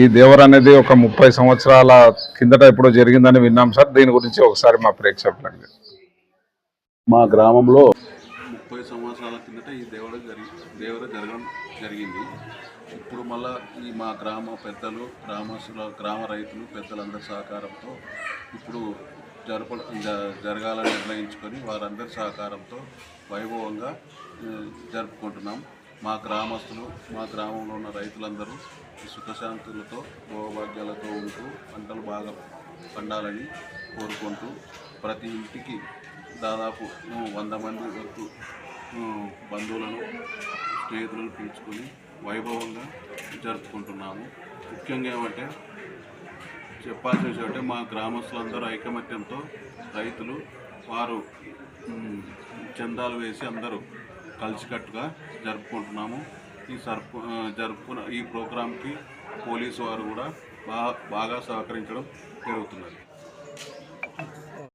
ఈ దేవర్ అనేది ఒక ముప్పై సంవత్సరాల కిందట ఎప్పుడో జరిగిందని విన్నాం సార్. దీని గురించి ఒకసారి మా ప్రేక్షకులకు మా గ్రామంలో ముప్పై సంవత్సరాల కిందట ఈ దేవర జరిగి దేవర జరగడం జరిగింది. ఇప్పుడు మళ్ళా ఈ మా గ్రామ పెద్దలు గ్రామస్తుల గ్రామ రైతులు పెద్దలందరి సహకారంతో ఇప్పుడు జరప జరగాలని నిర్ణయించుకొని వారందరి సహకారంతో వైభవంగా జరుపుకుంటున్నాం. మా గ్రామస్తులు మా గ్రామంలో ఉన్న రైతులందరూ సుఖశాంతులతో భోగభాగ్యాలతో ఉంటూ పంటలు బాగా పండాలని కోరుకుంటూ ప్రతి ఇంటికి దాదాపు వంద మంది వరకు బంధువులను స్నేహితులను పిలుచుకొని వైభవంగా జరుపుకుంటున్నాము. ముఖ్యంగా ఏమంటే చెప్పాల్సిన విషయం అంటే మా గ్రామస్తులందరూ ఐకమత్యంతో రైతులు వారు చందాలు వేసి అందరూ కలిసికట్టుగా జరుపుకుంటున్నాము. ఈ సర్పు జరుపుకున్న ఈ ప్రోగ్రాంకి పోలీసు వారు కూడా బాగా బాగా సహకరించడం జరుగుతున్నది.